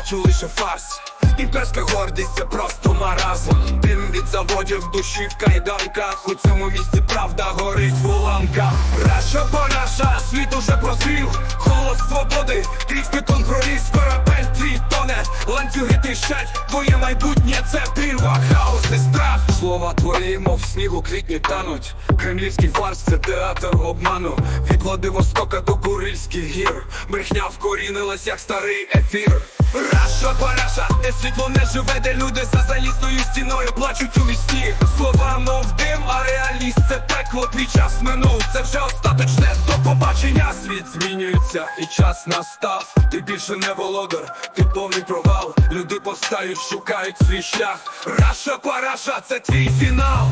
бачу лише фарс. Імперська гордість це просто маразм. Дим від заводів, душі в кайданках У цьому місці правда горить в уламках. Раша параша, світ уже прозрів Голос свободи, крізь бетон проріс. Корабель твій тоне, ланцюги тищать. Твоє майбутнє це прірва, хаос і страх. Слова твої, мов снігу квітні тануть. Кремлівський фарс це театр обману. Від Владивостока до Курильських гір. Брехня вкорінилась, як старий ефір Раша параша, де світло не живе, де люди за залізною стіною плачуть у вісні Слова мов дим, а реальність це пекло, твій час минув, це вже остаточне до побачення. Світ змінюється і час настав. Ти більше не володар, ти повний провал. Люди повстають, шукають свій шлях. Раша параша, це твій фінал.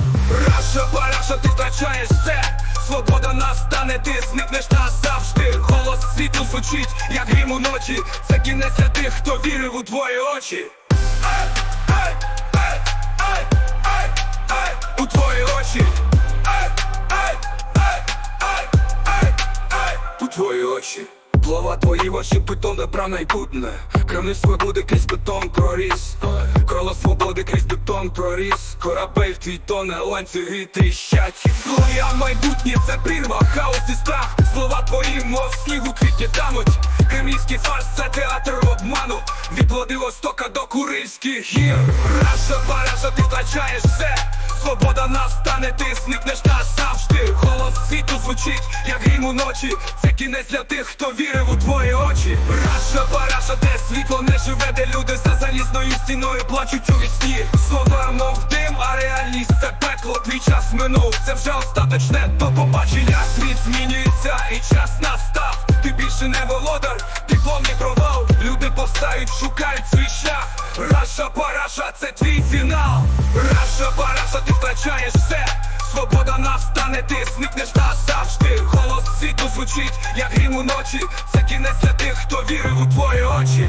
Раша параша, ти втрачаєш все. Свобода настане, ти зникнеш назавжди Голос світу звучить, як грім у ночі. Це кінець для тих, хто вірив у твої очі. У твої очі. Ей, ей, ей, ей, ей, ей, У твої очі. Плова твої очі, бетон про майбутнє. Кремль свободи крізь бетон проріс. Крило свободи крізь бетон проріс. Корабель твій тоне, ланцюги тріщать. Твоя майбутнє це прірва, хаос і страх Слова твої, мов снігу квітні тануть. Кремлівський фарс це театр обману. Від Владивостока до Курильських гір. Раша параша, ти втрачаєш все. Свобода настане, ти зникнеш назавжди Голос світу звучить, як грім ночі. Це кінець для тих, хто вірив у твої очі. Раша параша, де світло не живе, де люди за залізною стіною плачуть у вісні. Слова мов дим, а реальність це пекло. Твій час минув, це вже остаточне. До побачення Світ змінюється і час настав. Ти більше не володар, ти повний провал. Люди повстають, шукають свій шлях. Раша параша, це твій фінал. Раша параша, ти втрачаєш все. Свобода настане, ти зникнеш назавжди Світу звучить, як грім у ночі Це кінець для тих, хто вірив у твої очі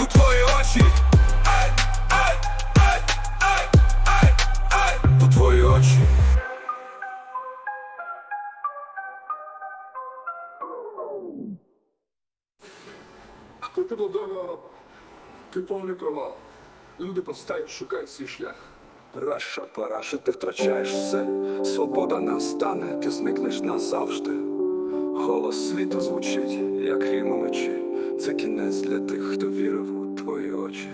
У твої очі У твої очі Ти будова, ти повний провал. Люди повстають, шукають свій шлях. Раша параша, ти втрачаєш все, свобода настане, ти зникнеш назавжди. Голос світу звучить, як грім у мечі. Це кінець для тих, хто вірив у твої очі.